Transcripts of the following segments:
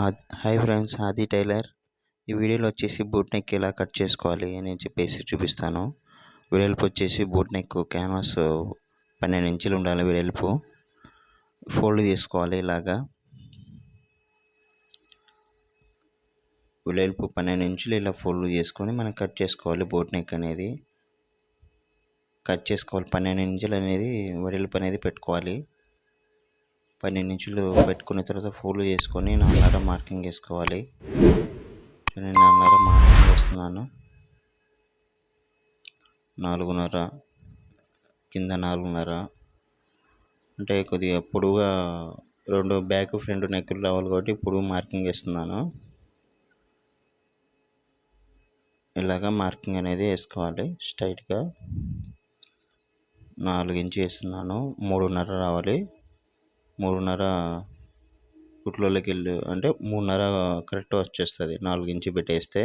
Hi friends ఆది tailor. ఈ వీడియోలో వచ్చేసి బూట్ నెక్ ఎలా కట్ చేసుకోవాలి అని చెప్పేసి చూపిస్తాను. వెడల్పు వచ్చేసి బూట్ నెక్ క్యాన్వాస్ పన్నెండు ఇంచులు ఉండాలి వెడల్పు ఫోల్డ్ చేసుకోవాలి ఇలాగా. వెడల్పు పన్నెండు ఇంచులు ఇలా ఫోల్డ్ చేసుకొని మనం కట్ చేసుకోవాలి బూట్ నెక్ అనేది. కట్ చేసుకోవాలి పన్నెండు ఇంచులు అనేది వెడల్పు అనేది పెట్టుకోవాలి. పన్నెండు ఇంచులు పెట్టుకున్న తర్వాత ఫోల్డ్ చేసుకొని నాన్నర మార్కింగ్ వేసుకోవాలి. నేను నాన్నర మార్కింగ్ వేస్తున్నాను. నాలుగున్నర కింద నాలుగున్నర. అంటే కొద్దిగా పొడుగా రెండు బ్యాక్ ఫ్రంట్ నెక్కులు రావాలి కాబట్టి పొడుగు మార్కింగ్ వేస్తున్నాను. ఇలాగా మార్కింగ్ అనేది వేసుకోవాలి స్ట్రైట్గా. నాలుగు ఇంచు వేస్తున్నాను మూడున్నర రావాలి. మూడున్నర కుట్లలోకి వెళ్ళి అంటే మూడున్నర కరెక్ట్ వచ్చేస్తుంది. నాలుగు ఇంచు పెట్టేస్తే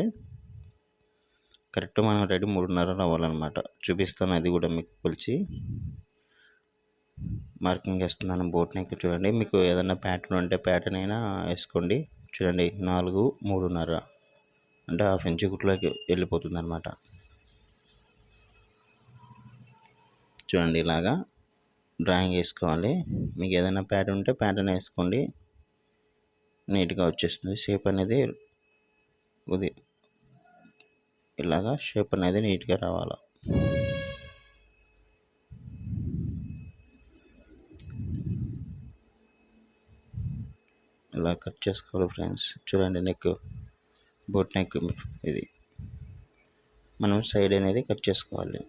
కరెక్ట్ మనం రెడీ మూడున్నర రావాలన్నమాట చూపిస్తాను అది కూడా మీకు కొలిచి. మార్కింగ్ వేస్తున్నాను బోట్ నెక్ చూడండి. మీకు ఏదైనా ప్యాటర్న్ ఉంటే ప్యాటర్న్ అయినా వేసుకోండి. చూడండి నాలుగు మూడున్నర. అంటే హాఫ్ ఇంచు కుట్లోకి వెళ్ళిపోతుంది అనమాట చూడండి ఇలాగా. డ్రాయింగ్ వేసుకోవాలి. మీకు ఏదైనా ప్యాటర్న్ ఉంటే ప్యాటర్న్ వేసుకోండి. నీట్గా వచ్చేస్తుంది. షేప్ అనేది ఇది ఇలాగా షేప్ అనేది నీట్గా రావాలి. ఇలా కట్ చేసుకోవాలి ఫ్రెండ్స్. చూడండి నెక్ బోట్ నెక్ ఇది. మనం సైడ్ అనేది కట్ చేసుకోవాలి.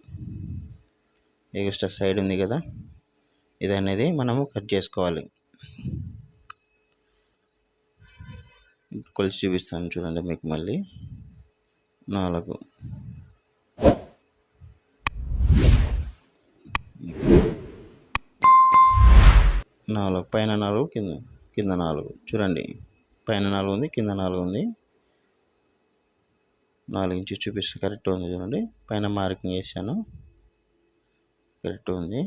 ఎగస్ట్రా సైడ్ ఉంది కదా? ఇది అనేది మనము కట్ చేసుకోవాలి. కొలిసి చూపిస్తాను చూడండి మీకు మళ్ళీ. నాలుగు. నాలుగు. పైన నాలుగు కింద కింద నాలుగు. చూడండి. పైన నాలుగు ఉంది కింద నాలుగు ఉంది. నాలుగు ఇంచు చూపిస్తే కరెక్ట్ ఉంది చూడండి. పైన మార్కింగ్ వేసాను కరెక్ట్ ఉంది.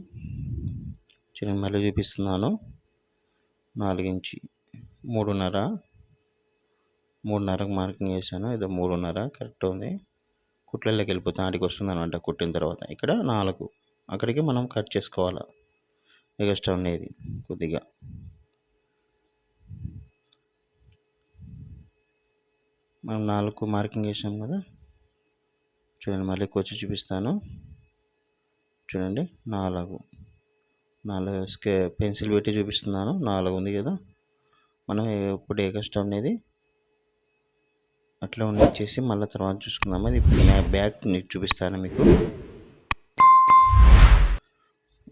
చూడండి మళ్ళీ చూపిస్తున్నాను. నాలుగించి మూడున్నర. మూడున్నరకు మార్కింగ్ వేసాను ఇది మూడున్నర కరెక్ట్ ఉంది. కుట్లలోకి వెళ్ళిపోతాం ఆడికి వస్తుంది అనమాట కుట్టిన తర్వాత. ఇక్కడ నాలుగు. అక్కడికి మనం కట్ చేసుకోవాలి. ఎగస్ట్రా ఉండేది కొద్దిగా. మనం నాలుగు మార్కింగ్ చేసాం కదా. చూడండి మళ్ళీ కొచ్చి చూపిస్తాను. చూడండి నాలుగు. నాలుగు స్కే పెన్సిల్ పెట్టి చూపిస్తున్నాను. నాలుగు ఉంది కదా. మనం ఇప్పుడు ఏ కష్టం అనేది అట్లా ఉంచేసి మళ్ళీ తర్వాత చూసుకుందాం. అది ఇప్పుడు బ్యాగ్ చూపిస్తాను మీకు.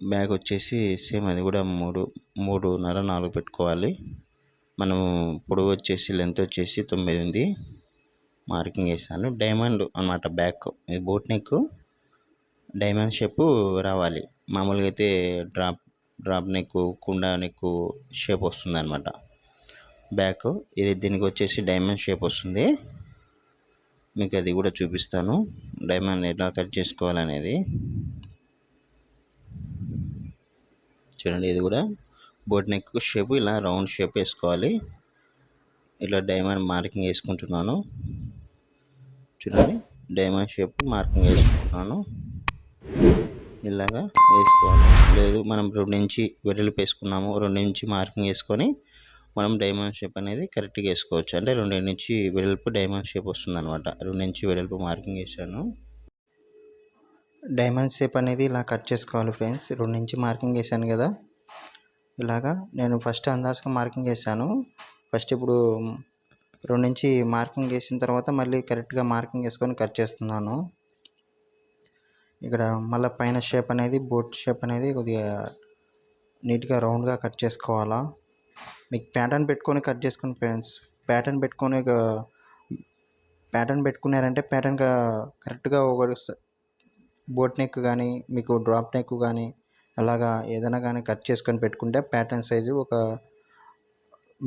బ్యాగ్ వచ్చేసి సేమ్ అది కూడా మూడు మూడున్నర నాలుగు పెట్టుకోవాలి. మనం పొడవు వచ్చేసి లెంత్ వచ్చేసి తొమ్మిది ఉంది మార్కింగ్ వేసాను. డైమండ్ అనమాట బ్యాక్ ఇది బోట్ నెక్ డైమండ్ షేప్ రావాలి. మామూలుగా అయితే డ్రాప్ డ్రాప్ నెక్ కుండా నెక్ షేప్ వస్తుంది అనమాట బ్యాక్ ఇది దీనికి వచ్చేసి డైమండ్ షేప్ వస్తుంది. మీకు అది కూడా చూపిస్తాను. డైమండ్ ఎలా కట్ చేసుకోవాలనేది. చూడండి ఇది కూడా బోట్ నెక్ షేప్ ఇలా రౌండ్ షేప్ వేసుకోవాలి. ఇలా డైమండ్ మార్కింగ్ వేసుకుంటున్నాను. చూడండి డైమండ్ షేప్ మార్కింగ్ వేసుకుంటున్నాను. ఇలాగా వేసుకోవాలి. లేదు మనం రెండు నుంచి వెడల్పు వేసుకున్నాము రెండు నుంచి మార్కింగ్ వేసుకొని మనం డైమండ్ షేప్ అనేది కరెక్ట్గా వేసుకోవచ్చు. అంటే రెండు నుంచి వెడల్పు డైమండ్ షేప్ వస్తుంది అనమాట రెండు నుంచి వెడల్పు మార్కింగ్ వేసాను. డైమండ్ షేప్ అనేది ఇలా కట్ చేసుకోవాలి ఫ్రెండ్స్ రెండు నుంచి మార్కింగ్ వేసాను కదా. ఇలాగా నేను ఫస్ట్ అందాజగా మార్కింగ్ వేసాను. ఫస్ట్ ఇప్పుడు రెండు నుంచి మార్కింగ్ వేసిన తర్వాత మళ్ళీ కరెక్ట్గా మార్కింగ్ వేసుకొని కట్ చేస్తున్నాను. ఇక్కడ మళ్ళీ పైన షేప్ అనేది బోట్ షేప్ అనేది కొద్దిగా నీట్గా రౌండ్గా కట్ చేసుకోవాలా? మీకు ప్యాటర్న్ పెట్టుకొని కట్ చేసుకుని ఫ్రెండ్స్ ప్యాటర్న్ పెట్టుకొని ప్యాటర్న్ పెట్టుకున్నారంటే ప్యాటర్న్గా కరెక్ట్గా ఒక బోట్ నెక్ కానీ మీకు డ్రాప్ నెక్ కానీ అలాగా ఏదైనా కానీ కట్ చేసుకొని పెట్టుకుంటే ప్యాటర్న్ సైజు ఒక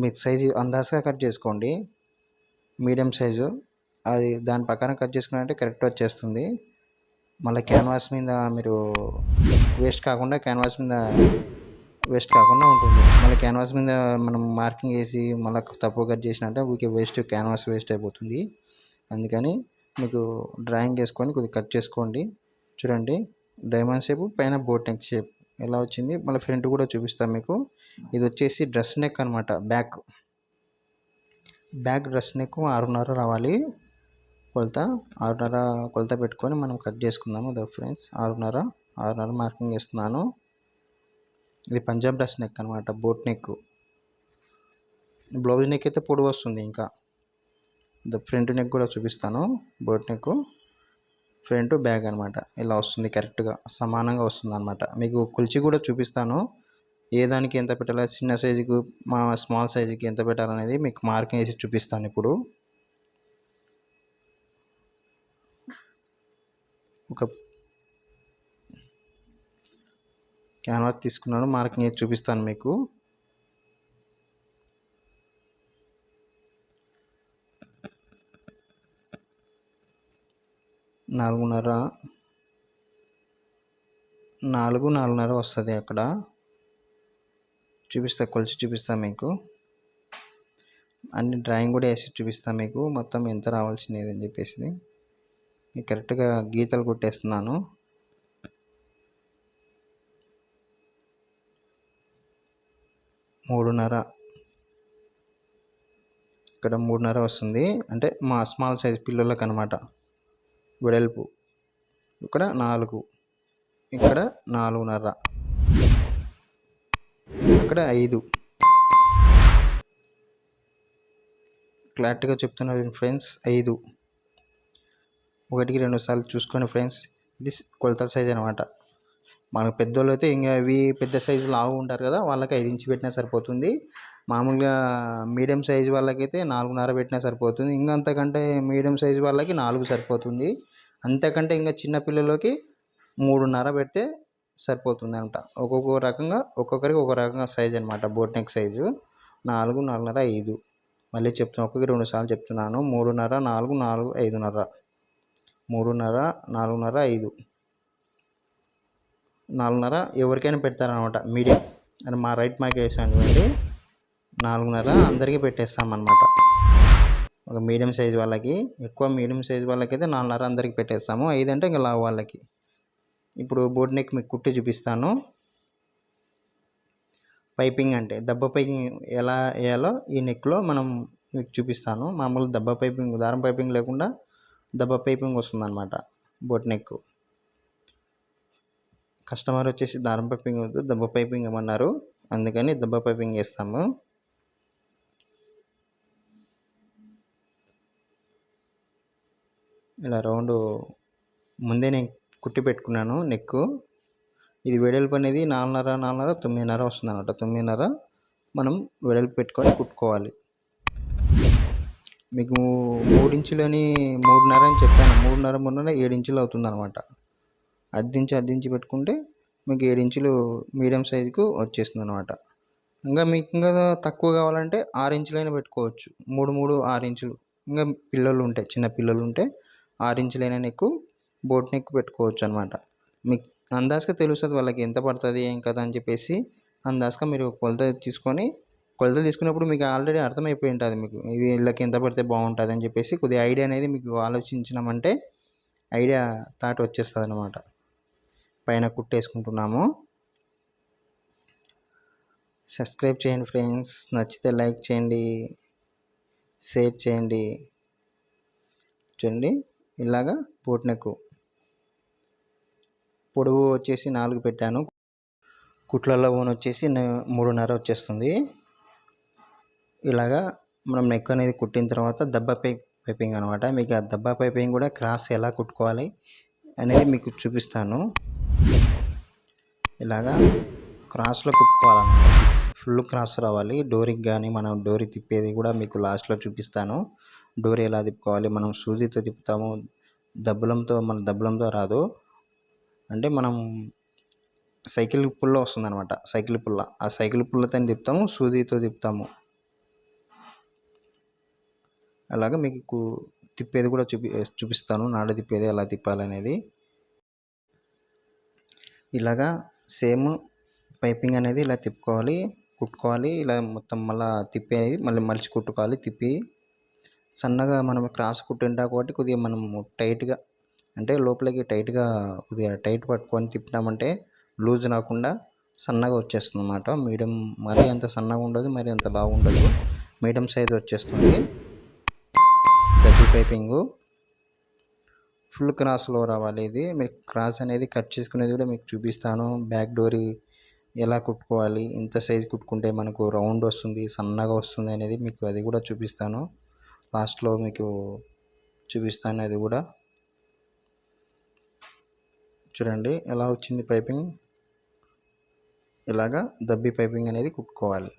మీకు సైజు అందాజగా కట్ చేసుకోండి. Medium size. అది దాని ప్రకారం కట్ చేసుకున్నారంటే కరెక్ట్ వచ్చేస్తుంది. మళ్ళీ క్యాన్వాస్ మీద మీరు వేస్ట్ కాకుండా క్యాన్వాస్ మీద వేస్ట్ కాకుండా ఉంటుంది. మళ్ళీ క్యాన్వాస్ మీద మనం మార్కింగ్ వేసి మళ్ళీ తప్పు కట్ చేసినట్టే ఊరికే వేస్ట్ క్యాన్వాస్ వేస్ట్ అయిపోతుంది. అందుకని మీకు డ్రాయింగ్ వేసుకొని కొద్దిగా కట్ చేసుకోండి. చూడండి డైమండ్ షేప్ పైన బోట్ నెక్ షేప్ ఎలా వచ్చింది? మళ్ళీ ఫ్రంట్ కూడా చూపిస్తాం మీకు. ఇది వచ్చేసి డ్రెస్ నెక్ అనమాట బ్యాక్ బ్యాక్ డ్రెస్ నెక్ ఆరున్నర రావాలి. కొలత ఆరున్నర కొలత పెట్టుకొని మనం కట్ చేసుకుందాము ఇదో ఫ్రెండ్స్. ఆరున్నర ఆరున్నర మార్కింగ్ వేస్తున్నాను ఇది పంజాబ్ డ్రెస్ నెక్ అనమాట బోట్ నెక్ బ్లౌజ్ నెక్ అయితే పొడవు వస్తుంది ఇంకా. ఇది ఫ్రంట్ నెక్ కూడా చూపిస్తాను బోట్ నెక్ ఫ్రంట్ బ్యాగ్ అనమాట ఇలా వస్తుంది కరెక్ట్గా సమానంగా వస్తుంది అనమాట మీకు కుల్చి కూడా చూపిస్తాను. ఏ దానికి ఎంత పెట్టాలి చిన్న సైజుకు మా స్మాల్ సైజుకి ఎంత పెట్టాలనేది మీకు మార్కింగ్ వేసి చూపిస్తాను ఇప్పుడు. ఒక క్యాన్వాస్ తీసుకున్నాను. మార్కింగ్ వేసి చూపిస్తాను మీకు. నాలుగున్నర నాలుగు నాలుగున్నర వస్తుంది అక్కడ. చూపిస్తా కొలిచి చూపిస్తా మీకు. అన్ని డ్రాయింగ్ కూడా వేసి చూపిస్తా మీకు. మొత్తం ఎంత రావాల్సినది అని చెప్పేసి. కరెక్ట్గా గీతలు కొట్టేస్తున్నాను. మూడున్నర. ఇక్కడ మూడున్నర వస్తుంది. అంటే మా స్మాల్ సైజ్ పిల్లలకు అనమాట వెడల్పు. ఇక్కడ నాలుగు. ఇక్కడ నాలుగున్నర. ఇక్కడ ఐదు. క్లారిటీగా చెప్తున్నా ఫ్రెండ్స్ ఐదు. ఒకటికి రెండు సార్లు చూసుకొని ఫ్రెండ్స్ ఇది కొలతల సైజ్ అనమాట మనకు పెద్దోళ్ళు అయితే ఇంకా అవి పెద్ద సైజు లావు ఉంటారు కదా వాళ్ళకి ఐదు ఇంచు పెట్టినా సరిపోతుంది. మామూలుగా మీడియం సైజు వాళ్ళకైతే నాలుగున్నర పెట్టినా సరిపోతుంది. ఇంకా అంతకంటే మీడియం సైజు వాళ్ళకి నాలుగు సరిపోతుంది. అంతకంటే ఇంకా చిన్న పిల్లలకి మూడున్నర పెడితే సరిపోతుంది అనమాట ఒక్కొక్క రకంగా ఒక్కొక్కరికి ఒక రకంగా సైజ్ అనమాట బోట్ నెక్ సైజు. నాలుగు నాలుగున్నర ఐదు. మళ్ళీ చెప్తున్నా ఒక్కొక్కరికి రెండు సార్లు చెప్తున్నాను. మూడున్నర నాలుగు నాలుగు ఐదున్నర. మూడున్నర నాలుగున్నర ఐదు. నాలుగున్నర ఎవరికైనా పెడతారనమాట మీడియం. అని మా రైట్ మాకు వేసాను చూడండి నాలుగున్నర అందరికీ పెట్టేస్తామన్నమాట. ఒక మీడియం సైజ్ వాళ్ళకి ఎక్కువ మీడియం సైజ్ వాళ్ళకైతే నాలుగున్నర అందరికీ పెట్టేస్తాము. ఐదు అంటే ఇంకా లావు వాళ్ళకి. ఇప్పుడు బోర్డ్ నెక్ మీకు కుట్టి చూపిస్తాను. పైపింగ్ అంటే దెబ్బ పైపింగ్ ఎలా వేయాలో ఈ నెక్లో మనం మీకు చూపిస్తాను. మామూలు దెబ్బ పైపింగ్ దారం పైపింగ్ లేకుండా దెబ్బ పైపింగ్ వస్తుంది అనమాట బోట్ నెక్. కస్టమర్ వచ్చేసి దారం పైపింగ్ వద్దు దెబ్బ పైపింగ్ ఇవ్వమన్నారు అందుకని దెబ్బ పైపింగ్ వేస్తాము ఇలా రౌండ్ ముందే నేను కుట్టి పెట్టుకున్నాను నెక్ ఇది వెడల్పు అనేది నాలుగున్నర నాలుగున్నర తొమ్మిదిన్నర వస్తుంది అనమాట తొమ్మిదిన్నర మనం వెడల్పు పెట్టుకొని కుట్టుకోవాలి. మీకు మూడించులని మూడున్నర అని చెప్పాను. మూడున్నర మూడున్నర ఏడు ఇంచులు అవుతుంది అనమాట అర్ధించి అర్ధించి పెట్టుకుంటే మీకు ఏడు ఇంచులు మీడియం సైజుకు వచ్చేస్తుంది అనమాట ఇంకా మీకు ఇంకా తక్కువ కావాలంటే ఆరు ఇంచులైనా పెట్టుకోవచ్చు. మూడు మూడు ఆరు ఇంచులు ఇంకా పిల్లలు ఉంటాయి చిన్న పిల్లలు ఉంటే ఆరు ఇంచులైనా నెక్ బోట్ నెక్ పెట్టుకోవచ్చు అనమాట మీకు అందాజగా తెలుస్తుంది వాళ్ళకి ఎంత పడుతుంది ఏం కదా అని చెప్పేసి అందాజగా మీరు కొలత తీసుకొని కొలతలు తీసుకున్నప్పుడు మీకు ఆల్రెడీ అర్థమైపోయి ఉంటుంది మీకు. ఇది వీళ్ళకి ఎంత పడితే బాగుంటుంది అని చెప్పేసి కొద్దిగా ఐడియా అనేది మీకు ఆలోచించినామంటే ఐడియా థాట్ వచ్చేస్తుంది అనమాట పైన కుట్టేసుకుంటున్నాము. సబ్స్క్రైబ్ చేయండి ఫ్రెండ్స్. నచ్చితే లైక్ చేయండి. షేర్ చేయండి. చూడండి. ఇలాగా బోట్ పొడవు వచ్చేసి నాలుగు పెట్టాను. కుట్లలో ఓన్ వచ్చేసి మూడున్నర వచ్చేస్తుంది. ఇలాగా మనం నెక్ అనేది కుట్టిన తర్వాత దెబ్బ పై పైపింగ్ అనమాట మీకు ఆ దెబ్బ పైపింగ్ కూడా క్రాస్ ఎలా కుట్టుకోవాలి అనేది మీకు చూపిస్తాను. ఇలాగా క్రాస్లో కుట్టుకోవాలన్నమాట. ఫుల్ క్రాస్ రావాలి. డోరీకి కానీ మనం డోరీ తిప్పేది కూడా మీకు లాస్ట్లో చూపిస్తాను. డోరీ ఎలా తిప్పుకోవాలి? మనం సూదితో తిప్పుతాము. దబ్బులంతో మన దబ్బులంతో రాదు. అంటే మనం సైకిల్ పుల్ల వస్తుంది అనమాట సైకిల్ పుల్ల. ఆ సైకిల్ పుల్లతో తిప్పుతాము సూదితో తిప్పుతాము. అలాగా మీకు తిప్పేది కూడా చూపి చూపిస్తాను. నాడ తిప్పేది ఎలా తిప్పాలనేది. ఇలాగా సేమ్ పైపింగ్ అనేది ఇలా తిప్పుకోవాలి కుట్టుకోవాలి. ఇలా మొత్తం మళ్ళీ తిప్పి అనేది మళ్ళీ మలిచి కుట్టుకోవాలి తిప్పి. సన్నగా మనం క్రాస్ కుట్టింటా కాబట్టి కొద్దిగా మనము టైట్గా అంటే లోపలికి టైట్గా కొద్దిగా టైట్ పట్టుకొని తిప్పినామంటే లూజ్ రాకుండా సన్నగా వచ్చేస్తుంది అన్నమాట మీడియం మరీ అంత సన్నగా ఉండదు మరీ అంత లావు ఉండదు మీడియం సైజ్ వచ్చేస్తుంది. పైపింగు ఫుల్ క్రాస్లో రావాలి ఇది. మీరు క్రాస్ అనేది కట్ చేసుకునేది కూడా మీకు చూపిస్తాను. బ్యాక్ డోర్ ఎలా కుట్టుకోవాలి ఇంత సైజ్ కుట్టుకుంటే మనకు రౌండ్ వస్తుంది సన్నగా వస్తుంది అనేది మీకు అది కూడా చూపిస్తాను. లాస్ట్లో మీకు చూపిస్తాను అది కూడా. చూడండి ఎలా వచ్చింది పైపింగ్ ఇలాగా దబ్బి పైపింగ్ అనేది కుట్టుకోవాలి.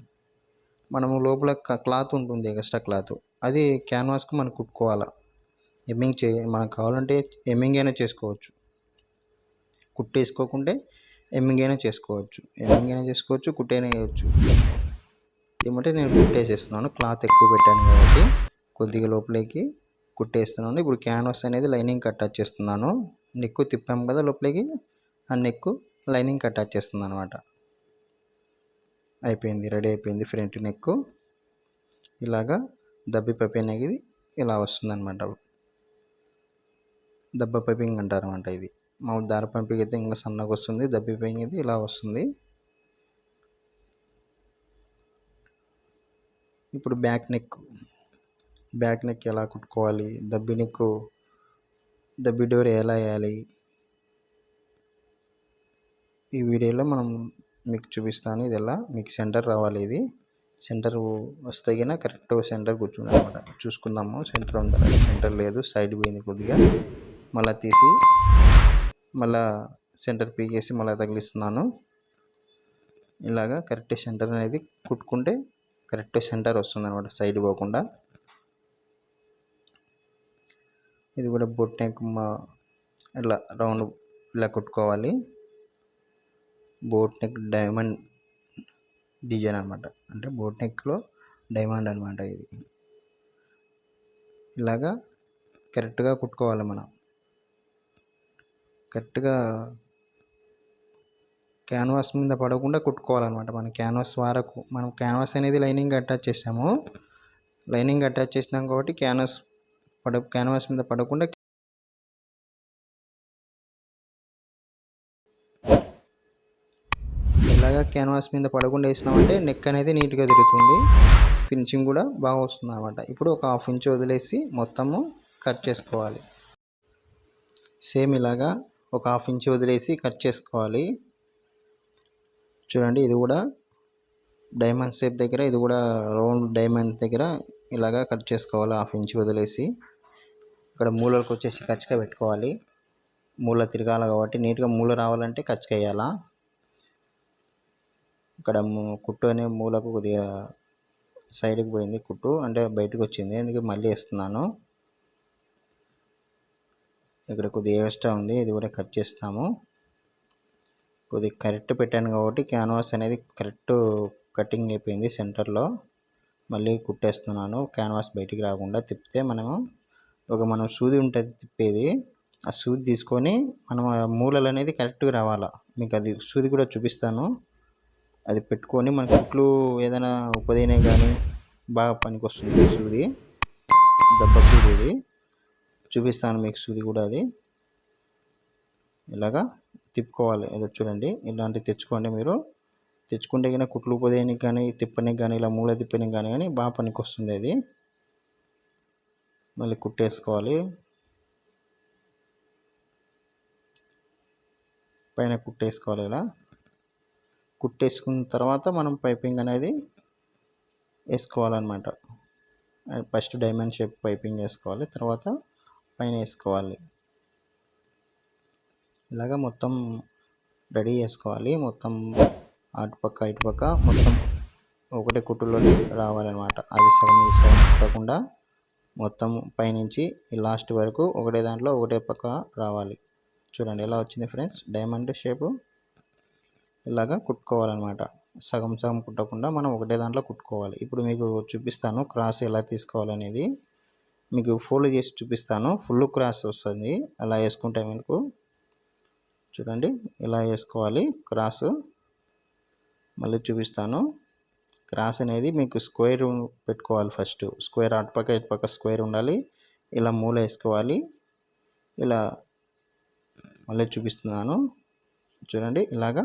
మనము లోపల క్లాత్ ఉంటుంది ఎక్స్ట్రా క్లాత్ అది క్యాన్వాస్కి మనం కుట్టుకోవాలా. ఎమ్మింగ్ చే మనకు కావాలంటే ఎమ్మింగ్ అయినా చేసుకోవచ్చు. కుట్టేసుకోకుంటే ఎమ్మింగ్ అయినా చేసుకోవచ్చు. ఎమ్మింగ్ అయినా చేసుకోవచ్చు కుట్టైనా వేయచ్చు ఏమంటే నేను కుట్టేసేస్తున్నాను క్లాత్ ఎక్కువ పెట్టాను కాబట్టి కొద్దిగా లోపలికి కుట్టేస్తున్నాను. ఇప్పుడు క్యాన్వాస్ అనేది లైనింగ్ కట్ చేస్తున్నాను. నెక్కు తిప్పాం కదా లోపలికి ఆ నెక్కు లైనింగ్ అటాచ్ చేస్తుంది అనమాట అయిపోయింది రెడీ అయిపోయింది ఫ్రంట్ నెక్కు ఇలాగా దబ్బి పైప్ అనేది ఇలా వస్తుందన్నమాట. దెబ్బ పైపింగ్ అంటారు అనమాట ఇది. మా దార పంపింగ్ అయితే ఇంకా సన్నగా వస్తుంది దబ్బి పైపింగ్ అయితే ఇలా వస్తుంది. ఇప్పుడు బ్యాక్ నెక్ బ్యాక్ నెక్ ఎలా కుట్టుకోవాలి దబ్బి నెక్ దబ్బి డోర్ ఎలా వేయాలి? ఈ వీడియోలో మనం మీకు చూపిస్తాను ఇది ఎలా మీకు సెంటర్ రావాలి ఇది. సెంటర్ వస్తే కన్నా కరెక్ట్ సెంటర్ కూర్చుందనమాట చూసుకుందాము. సెంటర్ ఉందా? సెంటర్ లేదు. సైడ్ పోయింది కొద్దిగా. మళ్ళీ తీసి మళ్ళా సెంటర్ పీకేసి మళ్ళీ తగిలిస్తున్నాను. ఇలాగా కరెక్ట్ సెంటర్ అనేది కుట్టుకుంటే కరెక్ట్ సెంటర్ వస్తుంది అనమాట సైడ్ పోకుండా. ఇది కూడా బొట్ నెక్ ఇలా రౌండ్ ఇలా కుట్టుకోవాలి. బోట్ నెక్ డైమండ్ డిజైన్ అనమాట అంటే బోట్ నెక్లో డైమండ్ అనమాట ఇది. ఇలాగా కరెక్ట్గా కుట్టుకోవాలి మనం. కరెక్ట్గా క్యాన్వాస్ మీద పడకుండా కుట్టుకోవాలన్నమాట మన క్యాన్వాస్ వరకు. మనం క్యాన్వాస్ అనేది లైనింగ్ అటాచ్ చేసాము. లైనింగ్ అటాచ్ చేసినాం కాబట్టి క్యాన్వాస్ పడ క్యాన్వాస్ మీద పడకుండా ఇలాగా క్యాన్వాస్ మీద పడకుండా వేసినామంటే నెక్ అనేది నీట్గా తిరుగుతుంది. ఫినిషింగ్ కూడా బాగా వస్తుంది అనమాట ఇప్పుడు ఒక హాఫ్ ఇంచ్ వదిలేసి మొత్తము కట్ చేసుకోవాలి. సేమ్ ఇలాగా ఒక హాఫ్ ఇంచ్ వదిలేసి కట్ చేసుకోవాలి. చూడండి ఇది కూడా డైమండ్ షేప్ దగ్గర ఇది కూడా రౌండ్ డైమండ్ దగ్గర ఇలాగా కట్ చేసుకోవాలి. హాఫ్ ఇంచ్ వదిలేసి ఇక్కడ మూలలకు వచ్చేసి కచ్చిక పెట్టుకోవాలి. మూల తిరగాలి కాబట్టి నీట్గా మూల రావాలంటే కచ్చిక వేయాలా? ఇక్కడ కుట్టు అనే మూలకు కొద్దిగా సైడ్కి పోయింది కుట్టు అంటే బయటకు వచ్చింది అందుకే మళ్ళీ వేస్తున్నాను. ఇక్కడ కొద్దిగా ఎక్స్ట్రా ఉంది ఇది కూడా కట్ చేస్తాము. కొద్దిగా కరెక్ట్ పెట్టాను కాబట్టి క్యాన్వాస్ అనేది కరెక్ట్ కటింగ్ అయిపోయింది సెంటర్లో. మళ్ళీ కుట్టేస్తున్నాను క్యాన్వాస్ బయటికి రాకుండా తిప్పితే మనము ఒక మనం సూది ఉంటుంది తిప్పేది ఆ సూది తీసుకొని మనం ఆ మూలలు అనేది కరెక్ట్గా రావాలా. మీకు అది సూది కూడా చూపిస్తాను. అది పెట్టుకొని మన కుట్లు ఏదైనా ఉపదైనా కానీ బాగా పనికి వస్తుంది సూది. దెబ్బ సూది ఇది. చూపిస్తాను మీకు సూది కూడా అది. ఇలాగా తిప్పుకోవాలి. ఏదో చూడండి. ఇలాంటివి తెచ్చుకోండి మీరు. తెచ్చుకుంటే కానీ కుట్లు పొదేయనికి కానీ తిప్పనికి కానీ ఇలా మూల తిప్పనికి కానీ కానీ బాగా పనికి వస్తుంది అది. మళ్ళీ కుట్టేసుకోవాలి. పైన కుట్టేసుకోవాలి ఇలా. కుట్టేసుకున్న తర్వాత మనం పైపింగ్ అనేది వేసుకోవాలన్నమాట. ఫస్ట్ డైమండ్ షేప్ పైపింగ్ వేసుకోవాలి తర్వాత పైన వేసుకోవాలి. ఇలాగ మొత్తం రెడీ చేసుకోవాలి. మొత్తం అటుపక్క ఇటుపక్క మొత్తం ఒకటే కుట్టులోనే రావాలన్నమాట. అది సగం ఈ సగం కాకుండా మొత్తం పైనుంచి లాస్ట్ వరకు ఒకటే దాంట్లో ఒకటే పక్క రావాలి. చూడండి ఎలా వచ్చింది ఫ్రెండ్స్. డైమండ్ షేపు ఇలాగా కుట్టుకోవాలన్నమాట. సగం సగం కుట్టకుండా మనం ఒకటే దాంట్లో కుట్టుకోవాలి. ఇప్పుడు మీకు చూపిస్తాను క్రాస్ ఎలా తీసుకోవాలనేది. మీకు ఫోల్డ్ చేసి చూపిస్తాను. ఫుల్ క్రాస్ వస్తుంది. అలా వేసుకుంటే మీకు చూడండి ఇలా వేసుకోవాలి. క్రాస్ మళ్ళీ చూపిస్తాను. క్రాస్ అనేది మీకు స్క్వేర్ పెట్టుకోవాలి ఫస్ట్. స్క్వేర్ అటుపక్క ఇటుపక్క స్క్వేర్ ఉండాలి. ఇలా మూల వేసుకోవాలి. ఇలా మళ్ళీ చూపిస్తున్నాను. చూడండి ఇలాగా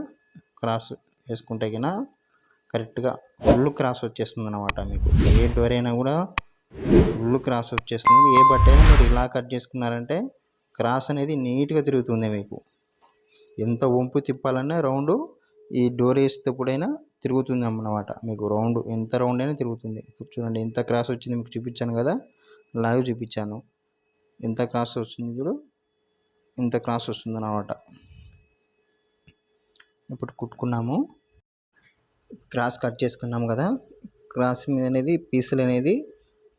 క్రాస్ వేసుకుంటే కన్నా కరెక్ట్గా ఫుల్ క్రాస్ వచ్చేస్తుంది అనమాట మీకు. ఏ డోర్ అయినా కూడా ఫుల్ క్రాస్ వచ్చేస్తుంది. ఏ బట్ట అయినా మీరు ఇలా కట్ చేసుకున్నారంటే క్రాస్ అనేది నీట్గా తిరుగుతుంది మీకు. ఎంత వంపు తిప్పాలన్నా రౌండ్ ఈ డోర్ వేసేటప్పుడైనా తిరుగుతుంది అన్నమాట మీకు. రౌండ్ ఎంత రౌండ్ అయినా తిరుగుతుంది. చూడండి ఎంత క్రాస్ వచ్చింది మీకు చూపించాను కదా. లైవ్ చూపించాను. ఎంత క్రాస్ వచ్చింది చూడు. ఇంత క్రాస్ వస్తుంది అన్నమాట ఇప్పుడు కుట్టుకున్నాము. క్రాస్ కట్ చేసుకున్నాము కదా. క్రాస్ అనేది పీసులు అనేది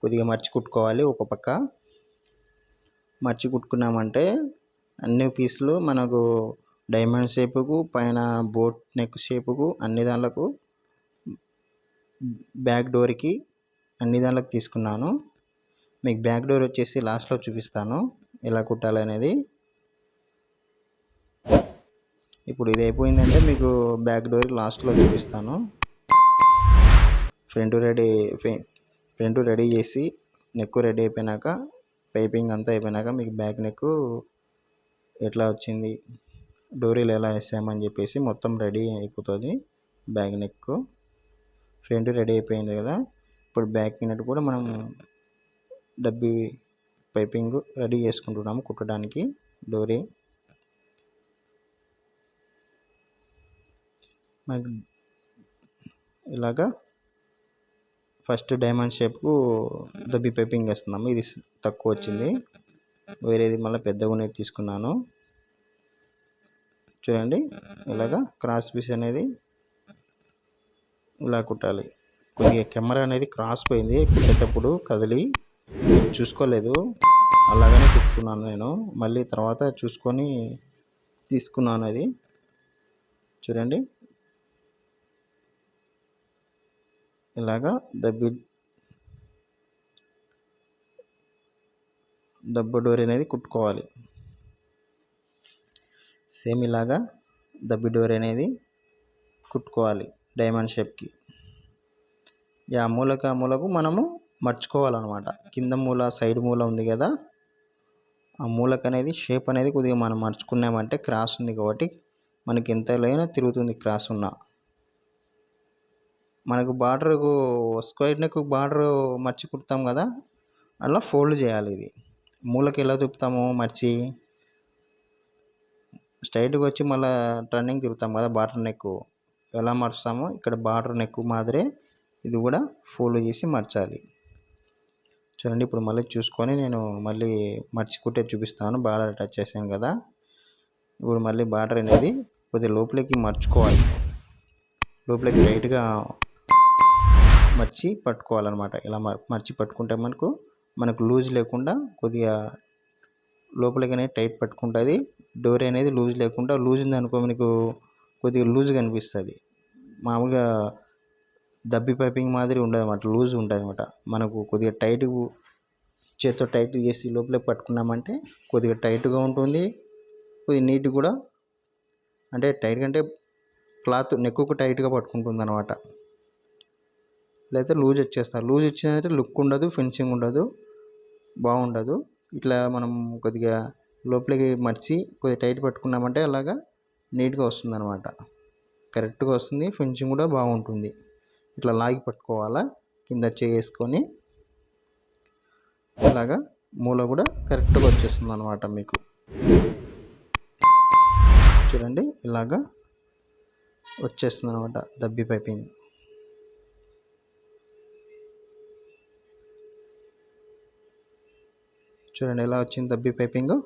కొద్దిగా మర్చి కుట్టుకోవాలి ఒక పక్క. మర్చి కుట్టుకున్నామంటే అన్ని పీసులు మనకు డైమండ్ షేపుకు పైన బోట్ నెక్ షేపుకు అన్ని దానిలకు బ్యాక్ డోర్కి అన్ని దానిలకు తీసుకున్నాను. మీకు బ్యాక్ డోర్ వచ్చేసి లాస్ట్లో చూపిస్తాను. ఎలా కుట్టాలి అనేది ఇప్పుడు ఇది అయిపోయిందంటే మీకు బ్యాక్ డోర్ లాస్ట్లో చూపిస్తాను. ఫ్రంట్ రెడీ ఫ్రంట్ రెడీ చేసి నెక్ రెడీ అయిపోయినాక పైపింగ్ అంతా అయిపోయినాక మీకు బ్యాక్ నెక్ ఎట్లా వచ్చింది డోరీలు ఎలా వేసామని చెప్పేసి మొత్తం రెడీ అయిపోతుంది బ్యాక్ నెక్ ఫ్రంట్ రెడీ అయిపోయింది కదా ఇప్పుడు బ్యాక్ నెట్ కూడా మనం డబ్బి పైపింగ్ రెడీ చేసుకుంటున్నాము కుట్టడానికి డోరీ మరి ఇలాగా ఫస్ట్ డైమండ్ షేప్కు దబ్బి పైపింగ్ వేస్తున్నాము. ఇది తక్కువ వచ్చింది. వేరేది మళ్ళీ పెద్దగా తీసుకున్నాను. చూడండి ఇలాగా క్రాస్ పీస్ అనేది ఇలా కుట్టాలి. కొద్దిగా కెమెరా అనేది క్రాస్ పోయింది. కుట్టేటప్పుడు కదిలి చూసుకోలేదు. అలాగనే కుట్టుకున్నాను నేను. మళ్ళీ తర్వాత చూసుకొని తీసుకున్నాను అది. చూడండి. ఇలాగా దబ్బి దబ్బ డోర్ అనేది కుట్టుకోవాలి. సేమ్ ఇలాగా దబ్బి డోర్ అనేది కుట్టుకోవాలి డైమండ్ షేప్కి ఆ మూలక ఆ మూలకు మనము మర్చుకోవాలన్నమాట. కింద మూల సైడ్ మూల ఉంది కదా ఆ మూలక అనేది షేప్ అనేది కొద్దిగా మనం మర్చుకున్నామంటే క్రాస్ ఉంది కాబట్టి మనకి ఎంతలైనా తిరుగుతుంది క్రాస్ ఉన్న. మనకు బార్డర్ స్క్వేర్ నెక్ బార్డర్ మర్చి కుడతాం కదా అలా ఫోల్డ్ చేయాలి ఇది. మూలకి ఎలా తిప్పుతాము మర్చి. స్ట్రైట్గా వచ్చి మళ్ళీ టర్నింగ్ తిరుగుతాం కదా బార్డర్ నెక్ ఎలా మర్చుతామో ఇక్కడ బార్డర్ నెక్ మాదిరే ఇది కూడా ఫోల్డ్ చేసి మర్చాలి. చూడండి ఇప్పుడు మళ్ళీ చూసుకొని నేను మళ్ళీ మర్చికుంటే చూపిస్తాను. బార్డర్ టచ్ చేశాను కదా. ఇప్పుడు మళ్ళీ బార్డర్ అనేది కొద్దిగా లోపలికి మర్చుకోవాలి. లోపలికి రైట్గా మర్చి పట్టుకోవాలన్నమాట. ఇలా మర్చి పట్టుకుంటే మనకు మనకు లూజ్ లేకుండా కొద్దిగా లోపలికి టైట్ పట్టుకుంటుంది. డోర్ అనేది లూజ్ లేకుండా లూజ్ ఉంది అనుకో మనకు కొద్దిగా లూజ్ కనిపిస్తుంది మామూలుగా దబ్బి పైపింగ్ మాదిరి ఉండదు అనమాట లూజ్ ఉంటుంది అనమాట మనకు కొద్దిగా టైట్ చేత్తో టైట్ చేసి లోపలే పట్టుకున్నామంటే కొద్దిగా టైట్గా ఉంటుంది. కొద్దిగా నీట్ కూడా అంటే టైట్ అంటే క్లాత్ నెక్కు టైట్గా పట్టుకుంటుంది అనమాట లేకపోతే లూజ్ వచ్చేస్తారు. లూజ్ వచ్చిందంటే లుక్ ఉండదు ఫినిషింగ్ ఉండదు బాగుండదు. ఇట్లా మనం కొద్దిగా లోపలికి మర్చి కొద్దిగా టైట్ పట్టుకున్నామంటే అలాగా నీట్గా వస్తుంది అనమాట కరెక్ట్గా వస్తుంది ఫినిషింగ్ కూడా బాగుంటుంది. ఇట్లా లాగి పట్టుకోవాలా కింద చేసుకొని ఇలాగా మూల కూడా కరెక్ట్గా వచ్చేస్తుంది అనమాట మీకు. చూడండి ఇలాగా వచ్చేస్తుంది అనమాట దబ్బి పైపింగ్. చూడండి ఎలా వచ్చింది దబ్బి పైపింగ్.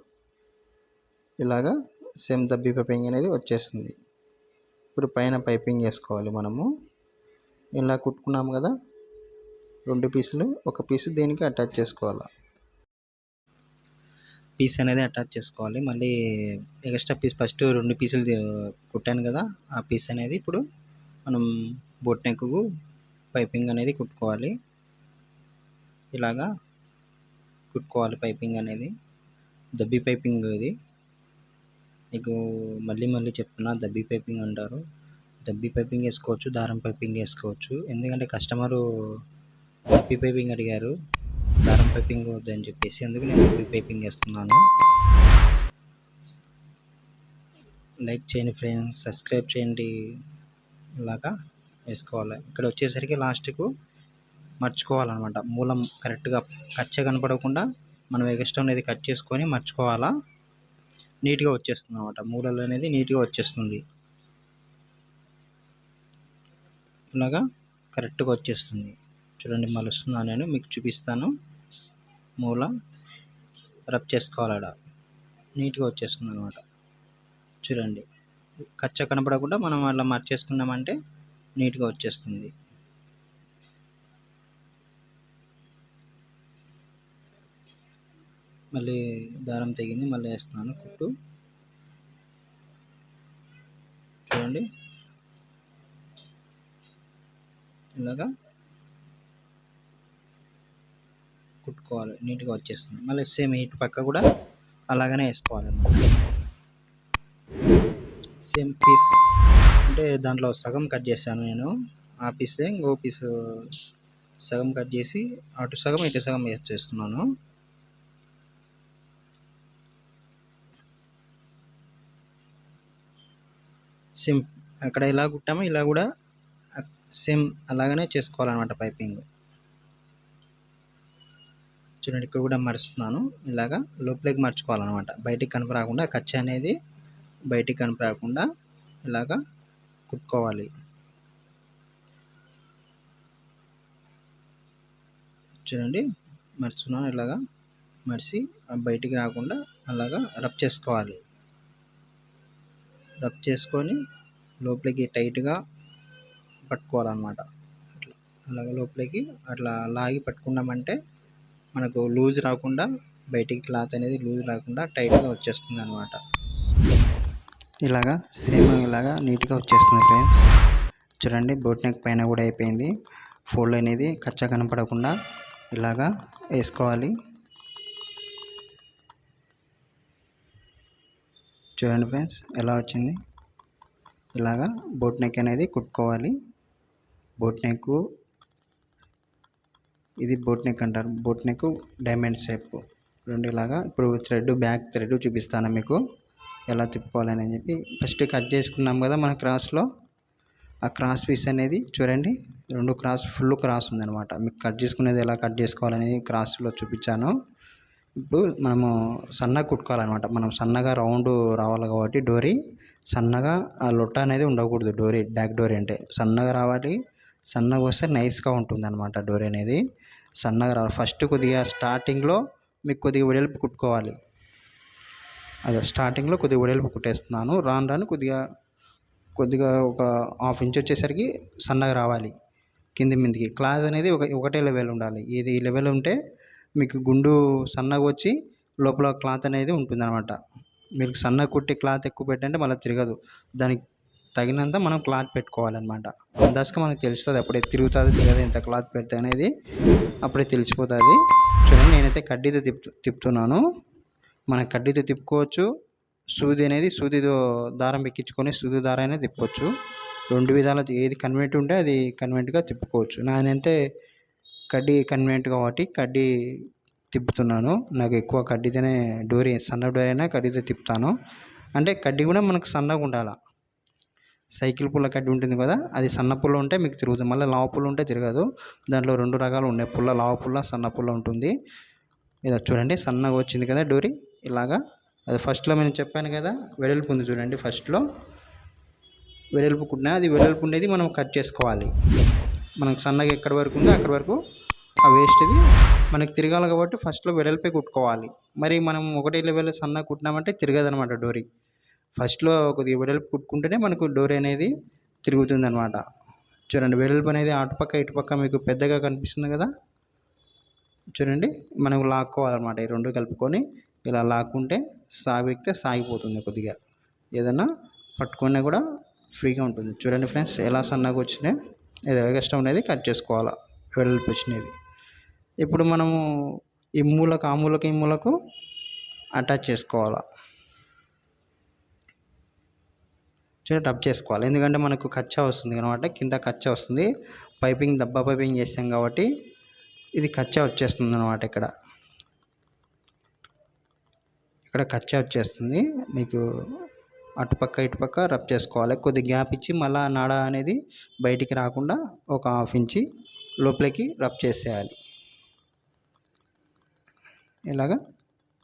ఇలాగా సేమ్ దబ్బి పైపింగ్ అనేది వచ్చేస్తుంది ఇప్పుడు పైన పైపింగ్ వేసుకోవాలి మనము. ఇలా కుట్టుకున్నాము కదా. రెండు పీసులు ఒక పీసు దేనికి అటాచ్ చేసుకోవాలి? పీస్ అనేది అటాచ్ చేసుకోవాలి. మళ్ళీ ఎక్స్ట్రా పీస్ ఫస్ట్ రెండు పీసులు కుట్టాను కదా. ఆ పీస్ అనేది ఇప్పుడు మనం బొట్ నెక్కు పైపింగ్ అనేది కుట్టుకోవాలి. ఇలాగా కుట్టుకోవాలి పైపింగ్ అనేది దబ్బి పైపింగ్ ఇది. మీకు మళ్ళీ మళ్ళీ చెప్తున్నా దబ్బి పైపింగ్ అంటారు. దబ్బి పైపింగ్ వేసుకోవచ్చు దారం పైపింగ్ వేసుకోవచ్చు. ఎందుకంటే కస్టమరు దబ్బి పైపింగ్ అడిగారు దారం పైపింగ్ వద్దని చెప్పేసి అందుకు నేను దబ్బి పైపింగ్ వేస్తున్నాను. లైక్ చేయండి ఫ్రెండ్స్ సబ్స్క్రైబ్ చేయండి ఇలాగా వేసుకోవాలి. ఇక్కడ వచ్చేసరికి లాస్ట్కు మర్చుకోవాలన్నమాట. మూలం కరెక్ట్గా కచ్చే కనపడకుండా మనం ఎగస్ట్రా అనేది కట్ చేసుకొని మర్చుకోవాలా? నీట్గా వచ్చేస్తుంది అనమాట మూలలు అనేది నీట్గా వచ్చేస్తుంది. ఇలాగా కరెక్ట్గా వచ్చేస్తుంది. చూడండి మలుస్తున్నా నేను? మీకు చూపిస్తాను. మూల రబ్ చేసుకోవాలి నీట్గా వచ్చేస్తుంది అనమాట చూడండి. కచ్చ కనపడకుండా మనం అలా మర్చేసుకున్నామంటే నీట్గా వచ్చేస్తుంది. మళ్ళీ దారం తెగింది మళ్ళీ వేస్తున్నాను కుట్టు. చూడండి. ఇలాగా కుట్టుకోవాలి నీట్గా వచ్చేస్తుంది. మళ్ళీ సేమ్ ఇటు పక్క కూడా అలాగనే వేసుకోవాలి సేమ్ పీస్ అంటే దాంట్లో సగం కట్ చేశాను నేను. ఆ పీసే ఇంకో పీస్ సగం కట్ చేసి అటు సగం ఇటు సగం వేస్ట్ చేస్తున్నాను సేమ్ అక్కడ ఇలా కుట్టామో ఇలా కూడా సేమ్ అలాగనే చేసుకోవాలన్నమాట పైపింగ్. చూడండి ఇక్కడ కూడా మరుస్తున్నాను. ఇలాగా లోపలికి మర్చుకోవాలన్నమాట. బయటికి కనపరాకుండా కచ్చ అనేది బయటికి కనపరాకుండా ఇలాగా కుట్టుకోవాలి. చూడండి మర్చున్నాను ఇలాగా మర్చి బయటికి రాకుండా అలాగా రబ్ చేసుకోవాలి. రబ్ చేసుకొని లోపలికి టైట్గా పట్టుకోవాలన్నమాట. అట్లా అలాగే లోపలికి అట్లా లాగి పట్టుకున్నామంటే మనకు లూజ్ రాకుండా బయటికి క్లాత్ అనేది లూజ్ రాకుండా టైట్గా వచ్చేస్తుంది అనమాట ఇలాగా సేమ్ ఇలాగా నీట్గా వచ్చేస్తుంది ఫ్రెండ్స్. చూడండి బోట్ నెక్ పైన కూడా అయిపోయింది. ఫోల్డ్ అనేది కచ్చా కనపడకుండా ఇలాగా వేసుకోవాలి. చూడండి ఫ్రెండ్స్ ఎలా వచ్చింది? ఇలాగా బోట్ నెక్ అనేది కుట్టుకోవాలి. బోట్ నెక్ ఇది బోట్ నెక్ అంటారు. Boat neck diamond shape. రెండు ఇలాగా ఇప్పుడు థ్రెడ్ బ్యాక్ థ్రెడ్ చూపిస్తాను మీకు. ఎలా తిప్పుకోవాలని చెప్పి. ఫస్ట్ కట్ చేసుకున్నాం కదా మన క్రాస్లో ఆ క్రాస్ పీస్ అనేది చూడండి రెండు క్రాస్ ఫుల్ క్రాస్ ఉందన్నమాట. మీకు కట్ చేసుకునేది ఎలా కట్ చేసుకోవాలనేది క్రాస్లో చూపించాను. ఇప్పుడు మనము సన్నగా కుట్టుకోవాలన్నమాట. మనం సన్నగా రౌండ్ రావాలి కాబట్టి డోరీ సన్నగా ఆ లొట్ట అనేది ఉండకూడదు డోరీ బ్యాక్ డోరీ అంటే. సన్నగా రావాలి సన్నగా వస్తే నైస్గా ఉంటుంది అనమాట డోరీ అనేది. సన్నగా రావాలి ఫస్ట్ కొద్దిగా స్టార్టింగ్లో మీకు కొద్దిగా వెడల్పు కుట్టుకోవాలి. అదే స్టార్టింగ్లో కొద్దిగా వెడల్పు కుట్టేస్తున్నాను. రాను రాను కొద్దిగా కొద్దిగా ఒక హాఫ్ ఇంచ్ వచ్చేసరికి సన్నగా రావాలి. కింది మీదకి. క్లాత్ అనేది ఒక ఒకటే లెవెల్ ఉండాలి. ఇది ఈ లెవెల్ ఉంటే మీకు గుండు సన్నగా వచ్చి లోపల క్లాత్ అనేది ఉంటుందన్నమాట. మీరు సన్నగా కుట్టి క్లాత్ ఎక్కువ పెట్టంటే మళ్ళీ తిరగదు. దానికి తగినంత మనం క్లాత్ పెట్టుకోవాలన్నమాట. అందాజుగా మనకు తెలుస్తుంది అప్పుడే తిరుగుతుంది తిరగదు ఎంత క్లాత్ పెడితే అనేది అప్పుడే తెలిసిపోతుంది. చూడండి నేనైతే కడ్డీతో తిప్పు తిప్పుతున్నాను. మన కడ్డీతో తిప్పుకోవచ్చు. సూది అనేది సూదితో దారం ఎక్కించుకొని సూది దారం అనేది తిప్పవచ్చు రెండు విధాలు ఏది కన్వెంట్ ఉంటే అది కన్వెంట్గా తిప్పుకోవచ్చు. నేనైతే కడ్డీ కన్వీనెంట్ కాబట్టి కడ్డీ తిప్పుతున్నాను. నాకు ఎక్కువ కడ్డీతోనే డోరీ సన్న డోరీ అయినా కడ్డీతో తిప్పుతాను. అంటే కడ్డీ కూడా మనకు సన్నగా ఉండాలి. సైకిల్ పుల్ల కడ్డీ ఉంటుంది కదా అది సన్న పుల్ల ఉంటే మీకు తిరుగుతుంది. మళ్ళీ లావు పుల్ల ఉంటే తిరగదు. దాంట్లో రెండు రకాలు ఉన్నాయి పుల్ల లావు పుల్ల సన్న పుల్ల ఉంటుంది. ఇదో చూడండి సన్నగా వచ్చింది కదా డోరీ. ఇలాగా. అది ఫస్ట్లో నేను చెప్పాను కదా వెడల్పు ఉంది చూడండి ఫస్ట్లో వెడల్పు అది వెడల్పు ఉండేది మనం కట్ చేసుకోవాలి. మనకు సన్నగా ఎక్కడి వరకు ఉందో అక్కడి వరకు ఆ వేస్ట్ది మనకి తిరగాలి కాబట్టి ఫస్ట్లో వెడల్పే కుట్టుకోవాలి. మరి మనం ఒకటే లెవెల్ సన్నగా కుట్టినామంటే తిరగదనమాట డోరీ. ఫస్ట్లో కొద్దిగా వెడల్పు కుట్టుకుంటేనే మనకు డోరీ అనేది తిరుగుతుంది అనమాట చూడండి వెడల్పు అనేది అటుపక్క ఇటుపక్క మీకు పెద్దగా కనిపిస్తుంది కదా? చూడండి మనం లాక్కోవాలన్నమాట ఈ రెండు కలుపుకొని. ఇలా లాక్కుంటే సాగితే సాగిపోతుంది కొద్దిగా. ఏదన్నా పట్టుకున్నా కూడా ఫ్రీగా ఉంటుంది. చూడండి ఫ్రెండ్స్ ఎలా సన్నగా వచ్చినాయి ఇది ఎగస్ట్రా అనేది కట్ చేసుకోవాలా వెడల్పు వచ్చినది. ఇప్పుడు మనము ఈ మూలకు ఆ మూలకు ఈ మూలకు అటాచ్ చేసుకోవాలి? చూడండి రబ్ చేసుకోవాలి. ఎందుకంటే మనకు కచ్చా వస్తుంది అనమాట కింద కచ్చా వస్తుంది. పైపింగ్ డబ్బా పైపింగ్ చేసాం కాబట్టి ఇది కచ్చా వచ్చేస్తుంది అనమాట ఇక్కడ. ఇక్కడ కచ్చా వచ్చేస్తుంది. మీకు అటుపక్క ఇటుపక్క రబ్ చేసుకోవాలి. కొద్ది గ్యాప్ ఇచ్చి మళ్ళీ నాడ అనేది బయటికి రాకుండా ఒక హాఫ్ ఇంచి లోపలికి రబ్ చేసేయాలి. ఇలాగా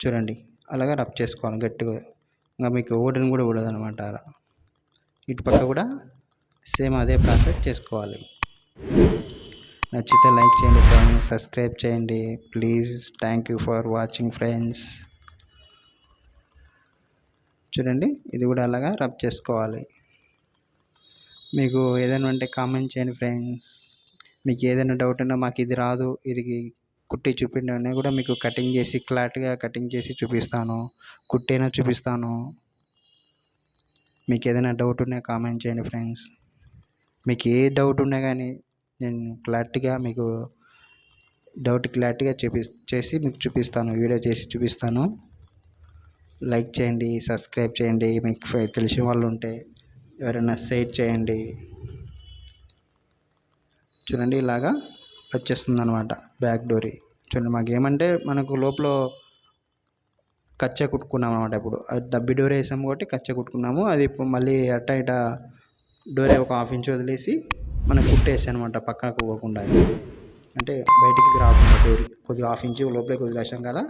చూడండి. అలాగా రబ్ చేసుకోవాలి గట్టిగా. ఇంకా మీకు ఊడని కూడా ఊడదనమాట అనమాట అలా ఇటుపక్క కూడా సేమ్ అదే ప్రాసెస్ చేసుకోవాలి. నచ్చితే లైక్ చేయండి ఫ్రెండ్స్. సబ్స్క్రైబ్ చేయండి. Please. Thank you for watching friends. చూడండి. ఇది కూడా అలాగా రబ్ చేసుకోవాలి. మీకు ఏదైనా ఉంటే కామెంట్ చేయండి ఫ్రెండ్స్. మీకు ఏదైనా డౌట్ ఉన్నా మాకు ఇది రాదు. ఇది కుట్టి చూపిండి కూడా మీకు కటింగ్ చేసి క్లాట్గా కటింగ్ చేసి చూపిస్తాను. కుట్టైనా చూపిస్తాను. మీకు ఏదైనా డౌట్ ఉన్నా కామెంట్ చేయండి ఫ్రెండ్స్ మీకు ఏ డౌట్ ఉన్నా కానీ నేను క్లారిటీగా మీకు డౌట్ క్లారిటీగా చూపి చేసి మీకు చూపిస్తాను. వీడియో చేసి చూపిస్తాను. లైక్ చేయండి సబ్స్క్రైబ్ చేయండి. మీకు తెలిసిన వాళ్ళు ఉంటే ఎవరైనా షేర్ చేయండి. చూడండి ఇలాగా వచ్చేస్తుంది అనమాట బ్యాక్ డోరీ చూడండి మాకు ఏమంటే మనకు లోపల కచ్చ కుట్టుకున్నాం అనమాట ఇప్పుడు. అది దబ్బి డోర్ వేసాము కాబట్టి కచ్చ కుట్టుకున్నాము. అది ఇప్పుడు మళ్ళీ అట్ట ఇట డోరే ఒక హాఫ్ ఇంచ్ వదిలేసి మనం కుట్టేసి అనమాట పక్కకు పోకుండా అది అంటే బయటికి రాకుండా డోర్ కొద్దిగా హాఫ్ ఇంచ్ లోపలికి వదిలేసాం కదా.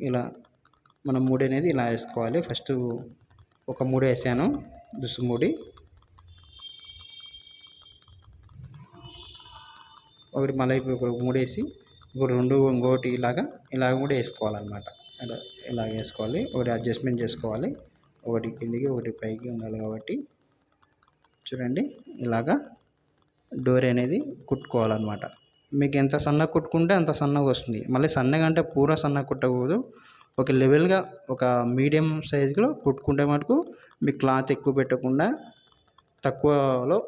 ఇలా మనం మూడు అనేది ఇలా వేసుకోవాలి. ఫస్ట్ ఒక మూడు వేసాను. దుస్సు మూడి. ఒకటి మళ్ళీ ఇప్పుడు మూడేసి ఇప్పుడు రెండు ఇంకోటి ఇలాగా ఇలాగ కూడా వేసుకోవాలన్నమాట. ఇలా ఇలా వేసుకోవాలి ఒకటి అడ్జస్ట్మెంట్ చేసుకోవాలి. ఒకటి కిందికి ఒకటి పైకి ఉండాలి కాబట్టి చూడండి ఇలాగా డోర్ అనేది కుట్టుకోవాలన్నమాట. మీకు ఎంత సన్నగా కుట్టుకుంటే అంత సన్నగా వస్తుంది. మళ్ళీ సన్నగా అంటే పూరా సన్నగా కుట్టకూడదు. ఒక లెవెల్గా ఒక మీడియం సైజులో కుట్టుకుంటే మటుకు మీ క్లాత్ ఎక్కువ పెట్టకుండా తక్కువలో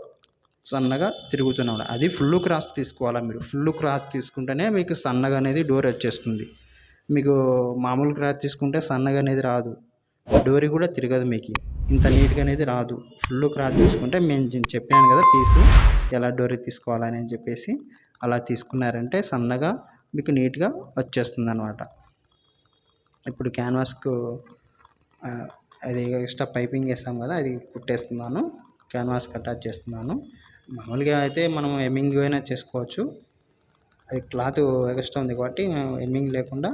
సన్నగా తిరుగుతున్నాడు అది ఫుల్ క్రాస్ తీసుకోవాలా మీరు? ఫుల్ క్రాస్ తీసుకుంటేనే మీకు సన్నగా అనేది డోర్ వచ్చేస్తుంది. మీకు మామూలు క్రాస్ తీసుకుంటే సన్నగా అనేది రాదు. డోరీ కూడా తిరగదు మీకు. ఇంత నీట్గా అనేది రాదు. ఫుల్ క్రాస్ తీసుకుంటే మేము నేను చెప్పాను కదా పీసు ఎలా డోరీ తీసుకోవాలని అని చెప్పేసి అలా తీసుకున్నారంటే సన్నగా మీకు నీట్గా వచ్చేస్తుంది అనమాట ఇప్పుడు క్యాన్వాస్కు అది ఎక్స్ట్రా పైపింగ్ వేస్తాం కదా అది కుట్టేస్తున్నాను. క్యాన్వాస్కి అటాచ్ చేస్తున్నాను. మామూలుగా అయితే మనం ఎమ్మింగ్ అయినా చేసుకోవచ్చు. అది క్లాత్ ఎక్స్ట్రా ఉంది కాబట్టి మేము ఎమ్మింగ్ లేకుండా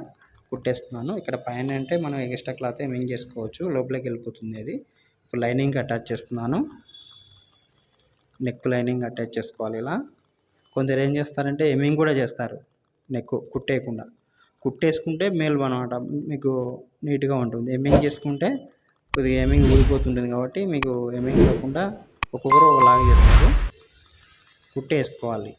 కుట్టేస్తున్నాను. ఇక్కడ పైన అంటే మనం ఎక్స్ట్రా క్లాత్ ఎమ్మింగ్ చేసుకోవచ్చు. లోపలికి వెళ్ళిపోతుంది అది. ఇప్పుడు లైనింగ్ అటాచ్ చేస్తున్నాను. నెక్ లైనింగ్ అటాచ్ చేసుకోవాలి ఇలా. కొందరు ఏం చేస్తారంటే ఎమ్మింగ్ కూడా చేస్తారు. నెక్ కుట్టేయకుండా. కుట్టేసుకుంటే మేలు అనమాట మీకు నీట్గా ఉంటుంది. ఎమ్మింగ్ చేసుకుంటే కొద్దిగా ఎమ్మింగ్ ఊడిపోతుంటుంది కాబట్టి మీకు ఎమ్మింగ్ లేకుండా ఒక్కొక్కరు ఒకలాగా చేస్తారు. కుట్టేసుకోవాలి.